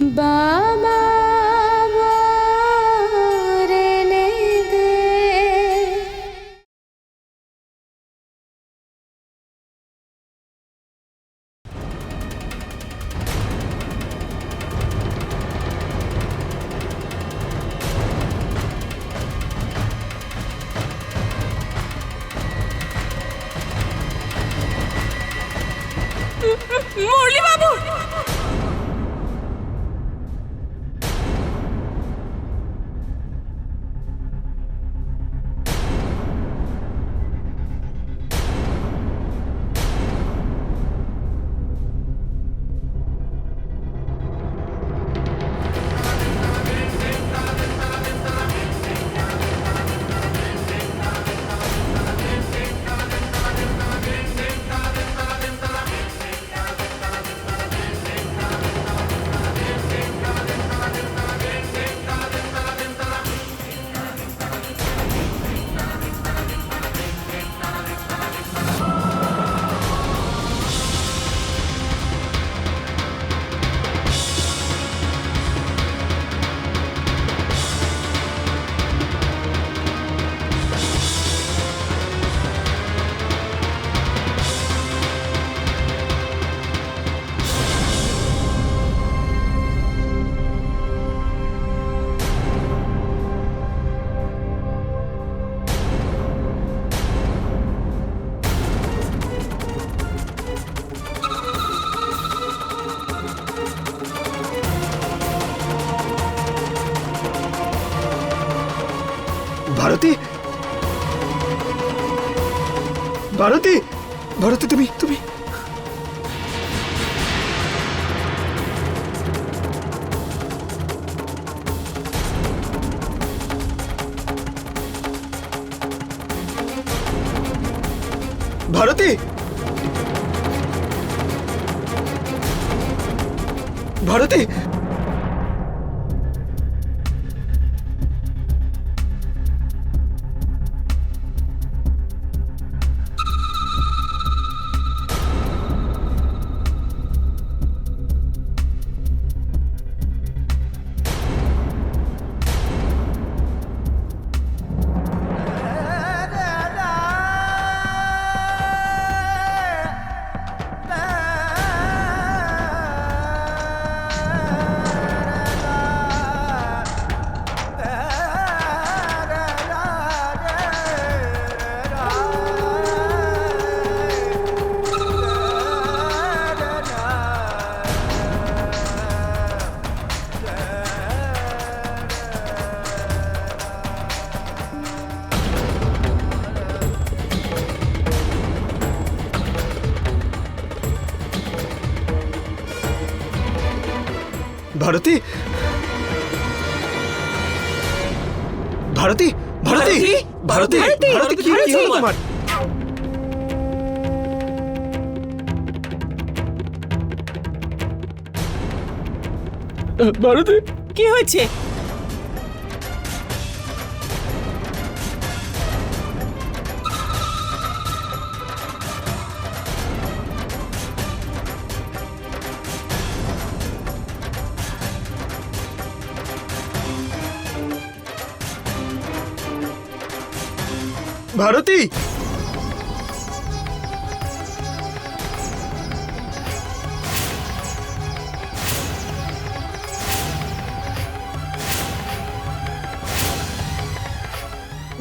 বাবা ভারতী ভারতী ভারতী ভারতী ভারতী? ভারতী, ভারতী? কি কি হলো? তোমার? ভারতী? কি হয়েছে? ভারতী!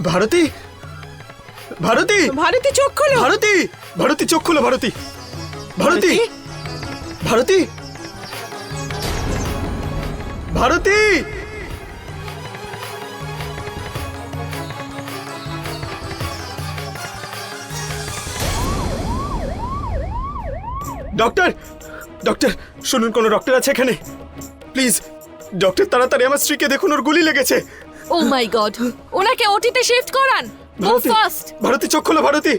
ভারতী! ভারতী! ভারতী চোখ খোলো। ভারতী! ভারতী চোখ খোলো ভারতী! ভারতী! ভারতী? ভারতী! ডক্টর ডক্টর শুনুন কোনো ডক্টর আছে এখানে? প্লিজ ডক্টর তাড়াতাড়ি আমার স্ত্রীকে দেখুন ওর গুলি লেগেছে। ও মাই গড ওনাকে ওটিতে শিফট করান। ভারতী চোখ খোলো ভারতী।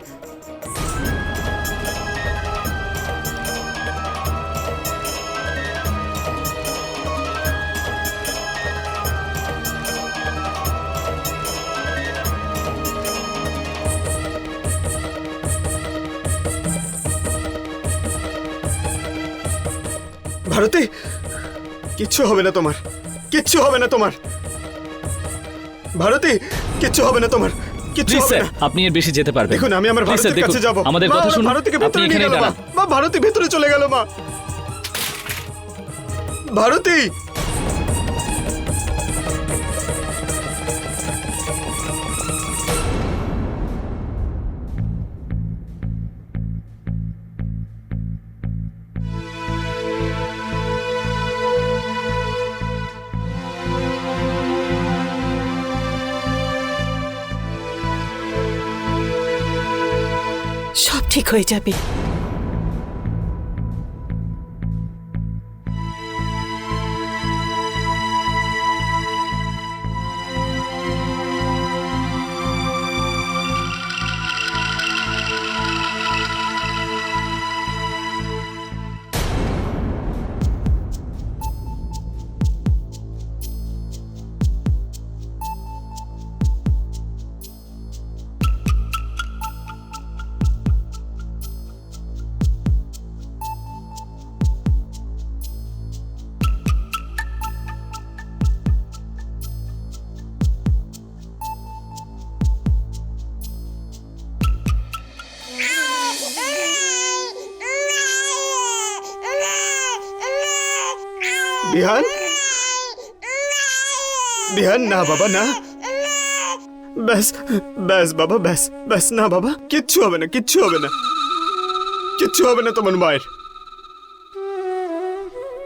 ভারতী? কিচ্ছু হবে না তোমার। কিচ্ছু হবে না তোমার। ভারতে কিচ্ছু হবে না তোমার। কিচ্ছু হবে না। আপনি এর বেশি যেতে পারবেন। দেখুন আমি আমার ভারতের কাছে যাব। আমাদের কথা শুনুন। ভারতীকে ভেতরে নিয়ে গেল মা ভারতে ভেতরে চলে গেল মা। ভারতী! সব ঠিক হয়ে যাবে না বাবা, না। ব্যাস ব্যাস বাবা, ব্যাস ব্যাস না বাবা। কিচ্ছু হবে না, কিচ্ছু হবে না। কিচ্ছু হবে না তোমার মায়ের।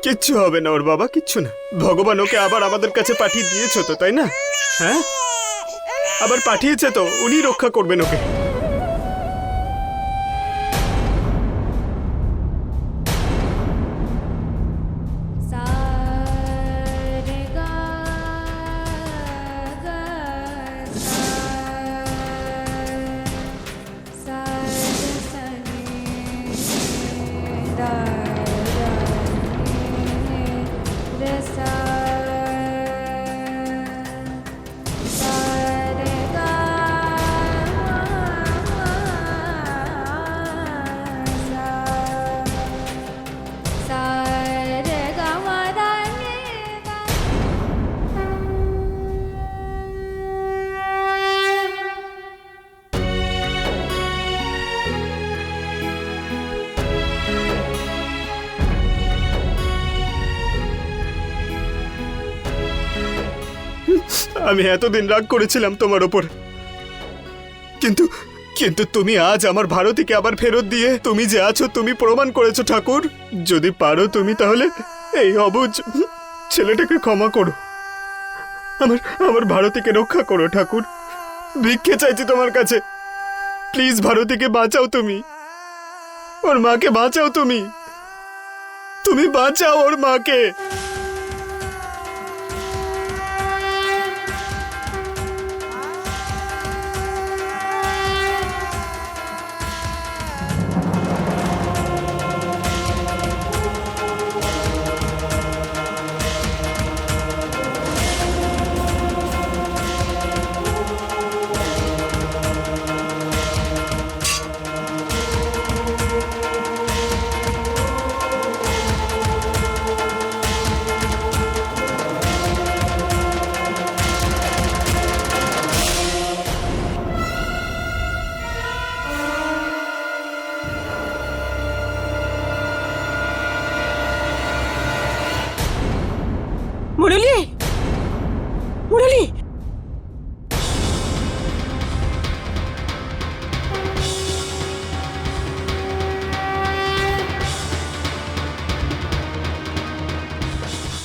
কিচ্ছু হবে না ওর বাবা, কিচ্ছু না। ভগবান ওকে আবার আমাদের কাছে পাঠিয়ে দিয়েছ তো, তাই না? হ্যাঁ? আবার পাঠিয়েছে তো, উনি রক্ষা করবেন ওকে। আমি এতদিন রাগ করেছিলাম তোমার ওপর। কিন্তু কিন্তু তুমি আজ আমার ভারতীকে আবার ফেরত দিয়ে তুমি যে আছো, তুমি প্রমাণ করেছ, ঠাকুর। যদি পারো তুমি তাহলে এই অবুজ ছেলেটাকে ক্ষমা করো। আমার আমার ভারতীকে রক্ষা করো, ঠাকুর। ভিক্ষে চাইছি তোমার কাছে। প্লিজ ভারতীকে বাঁচাও তুমি। ওর মাকে বাঁচাও তুমি। তুমি বাঁচাও ওর মাকে।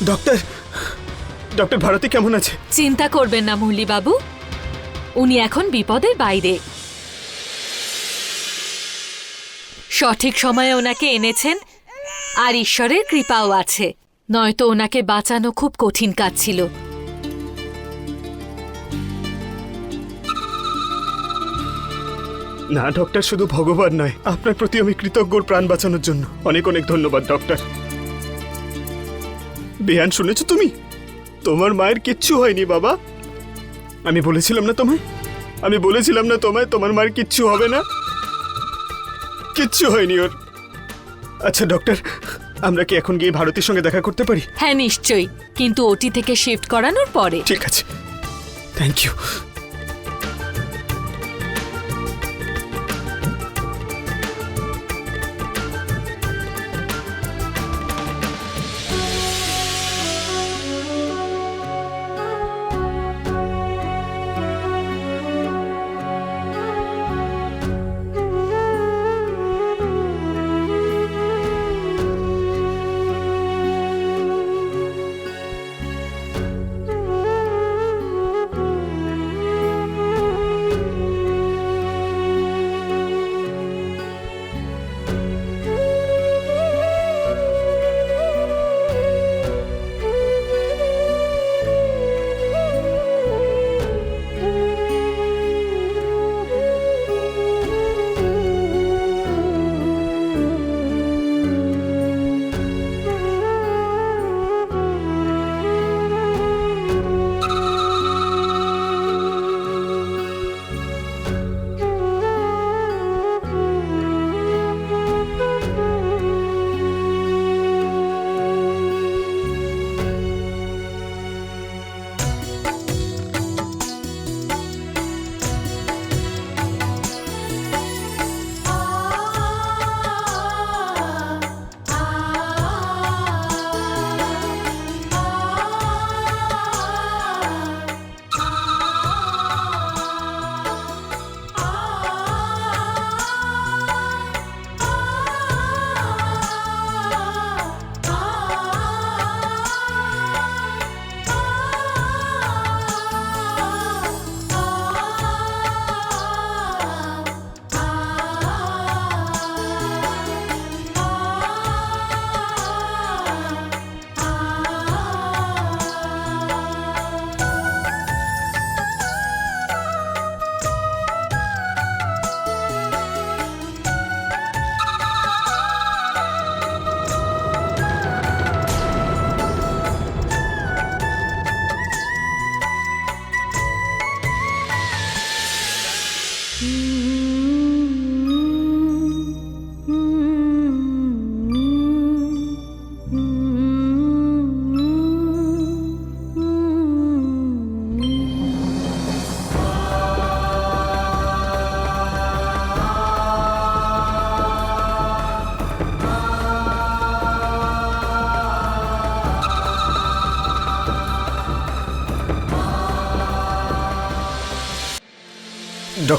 ডক্টর ডক্টর ভারতী কেমন আছে? চিন্তা করবেন না মুরলি বাবু উনি এখন বিপদের বাইরে। সঠিক সময়ে ওনাকে এনেছেন আর ঈশ্বরের কৃপাও আছে। নয়তো ওনাকে বাঁচানো খুব কঠিন কাজ ছিল। না ডক্টর শুধু ভগবান নয় আপনার প্রতি আমি কৃতজ্ঞ প্রাণ বাঁচানোর জন্য। অনেক অনেক ধন্যবাদ ডক্টর। বেয়ান শুনেছো তুমি? তোমার মায়ের কিচ্ছু হয়নি বাবা। আমি বলেছিলাম না তোমায়? আমি বলেছিলাম না তোমায় তোমার মায়ের কিচ্ছু হবে না? কিচ্ছু হয়নি ওর। আচ্ছা ডক্টর আমরা কি এখন গিয়ে ভারতীর সঙ্গে দেখা করতে পারি? হ্যাঁ নিশ্চয়ই। কিন্তু ওটি থেকে শিফট করানোর পরে। ঠিক আছে। থ্যাংক ইউ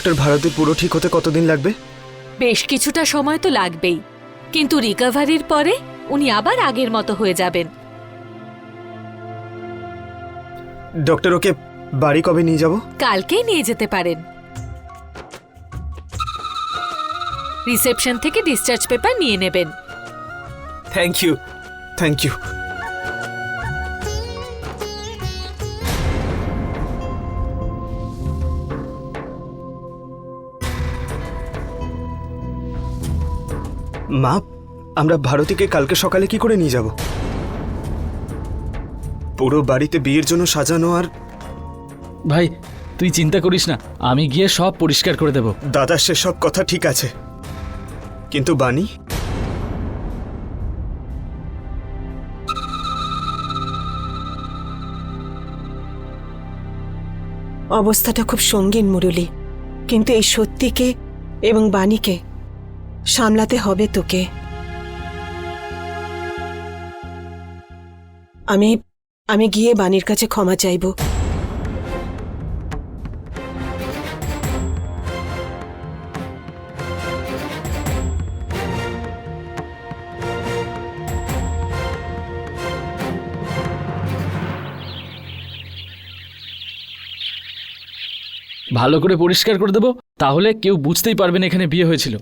ডক্টর ভারতের পুরো ঠিক হতে কতদিন লাগবে? বেশ কিছুটা সময় তো লাগবেই। কিন্তু রিকভারির পরে উনি আবার আগের মতো হয়ে যাবেন। ডক্টর ওকে বাড়ি কবে নিয়ে যাব? কালকেই নিয়ে যেতে পারেন। রিসেপশন থেকে ডিসচার্জ পেপার নিয়ে নেবেন। Thank you thank you. মা আমরা ভারতীকে কালকে সকালে কি করে নিয়ে যাব? পুরো বাড়িতে বিয়ের জন্য সাজানো আর ভাই তুই চিন্তা করিস না আমি গিয়ে সব পরিষ্কার করে দেব। দাদার সেসব কথা ঠিক আছে। কিন্তু বাণী? অবস্থাটা খুব সঙ্গীন মুরলি। কিন্তু এই সত্যিকে এবং বাণীকে সামলাতে হবে তোকে। আমি আমি গিয়ে বাণীর কাছে ক্ষমা চাইব। ভালো করে পরিষ্কার করে দেবো, তাহলে কেউ বুঝতেই পারবে না এখানে বিয়ে হয়েছিল।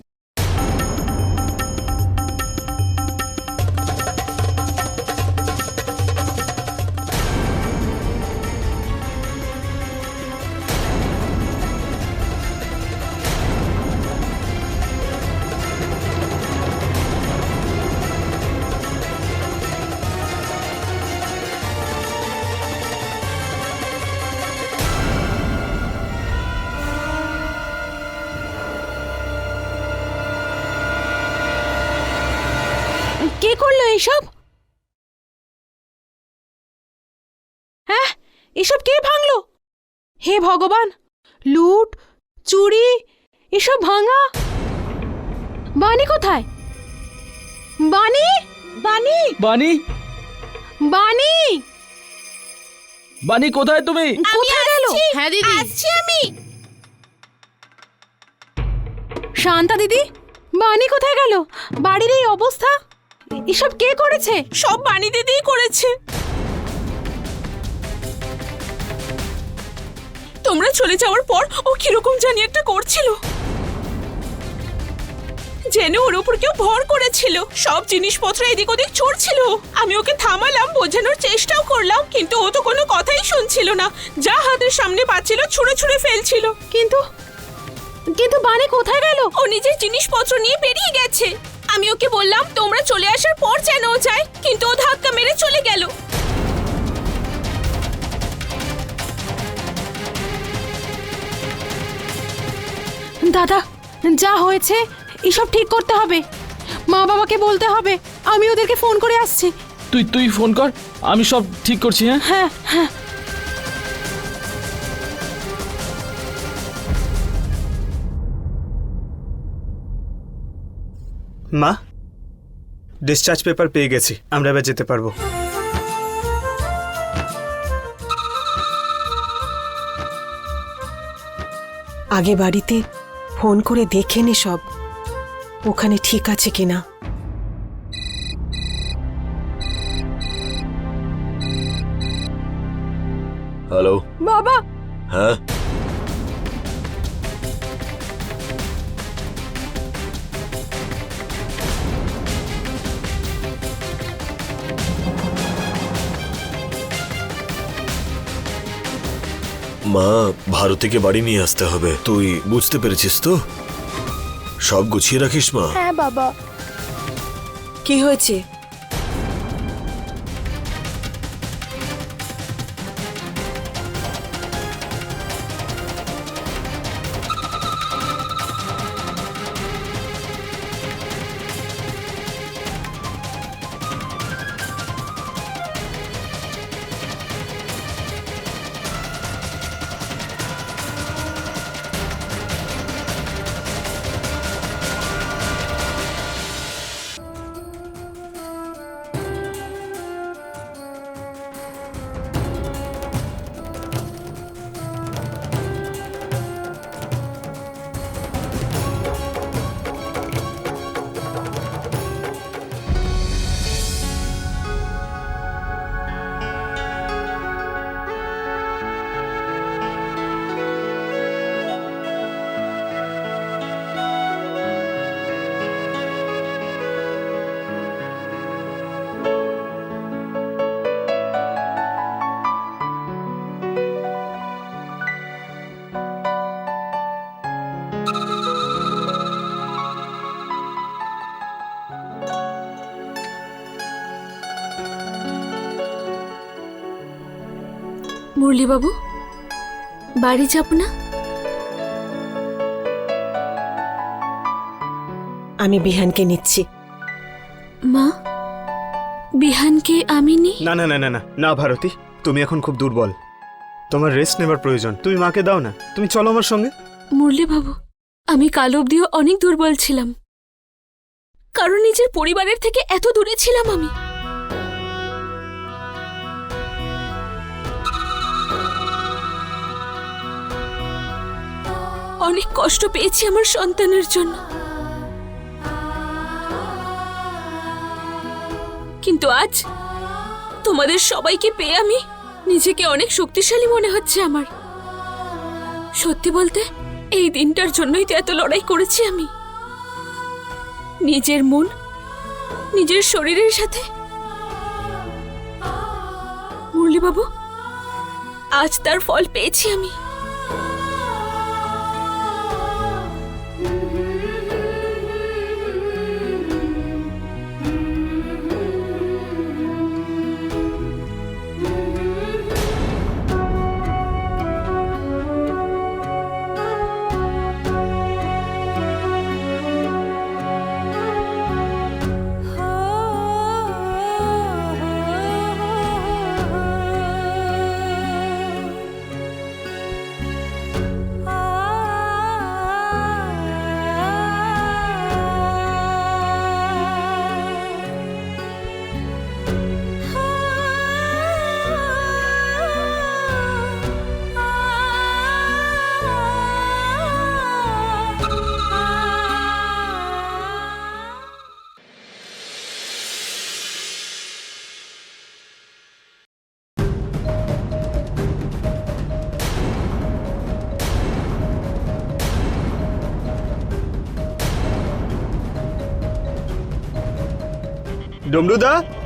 হে ভগবান! লুট চুরি এসব ভাঙা! বানি কোথায়? বানি বানি বানি বানি বানি কোথায় তুমি? কোথায় গেল? হ্যাঁ দিদি। আসছি আমি। শান্তা দিদি বানি কোথায় গেল? বাড়ির এই অবস্থা? এসব কে করেছে? সব বানি দিদিই করেছে। তোমরা চলে যাওয়ার পর ও কীরকম জানি একটা করছিল। যেন ওর উপর কেউ ভর করেছিল। সব জিনিসপত্র এদিক ওদিক চড়ছিল আমি ওকে থামালাম বোঝানোর চেষ্টাও করলাম কিন্তু ও তো কোনো কথাই শুনছিল না। যা হাতের সামনে পাচ্ছিল ছুঁড়ে ছুঁড়ে ফেলছিল। কিন্তু কিন্তু বানে কোথায় গেল? ও নিজের জিনিসপত্র নিয়ে বেরিয়ে গেছে। আমি ওকে বললাম তোমরা চলে আসার পর যেন ও যায় কিন্তু ও ধাক্কা মেরে চলে গেল। দাদা যা হয়েছে এসব ঠিক করতে হবে। মা বাবাকে বলতে হবে আমি ওদেরকে ফোন করে আসছি। তুই তুই ফোন কর আমি সব ঠিক করছি হ্যাঁ? হ্যাঁ হ্যাঁ। মা ডিসচার্জ পেপার পেয়ে গেছি আমরা এবার যেতে পারব। আগে বাড়িতে ফোন করে দেখেনি সব। ওখানে ঠিক আছে কিনা? মা ভারতীকে বাড়ি নিয়ে আসতে হবে। তুই বুঝতে পেরেছিস তো? সব গুছিয়ে রাখিস মা। হ্যাঁ বাবা। কি হয়েছে? মুরলীবাবু বাড়ি যাব না? আমি বিহানকে নিচ্ছি। মা বিহানকে আমি নি না না না না না না ভারতী তুমি এখন খুব দুর্বল। তোমার রেস্ট নেবার প্রয়োজন। তুমি মাকে দাও না। তুমি চলো আমার সঙ্গে। মুরলীবাবু আমি কাল অব্দিও অনেক দুর্বল ছিলাম। কারণ নিজের পরিবারের থেকে এত দূরে ছিলাম আমি। অনেক কষ্ট পেয়েছি আমার সন্তানের জন্য। কিন্তু আজ তোমাদের সবাইকে পেয়ে আমি নিজেকে অনেক শক্তিশালী মনে হচ্ছে আমার। সত্যি বলতে এই দিনটার জন্যই তো এত লড়াই করেছি আমি। নিজের মন, নিজের শরীরের সাথে। মুরলীবাবু, আজ তার ফল পেয়েছি আমি। Dom Duda?